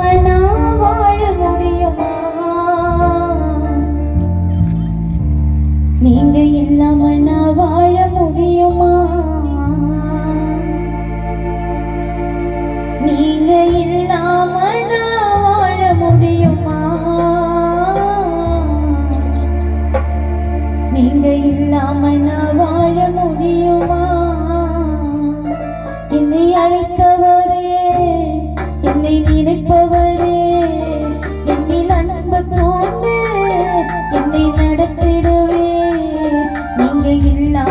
வாழ நீங்க இல்லாம நான் நீங்க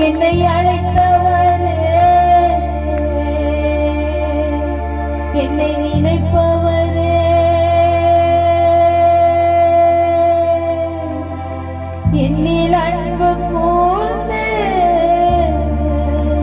என்னை அழைத்தவரே. என்னை நினைப்ப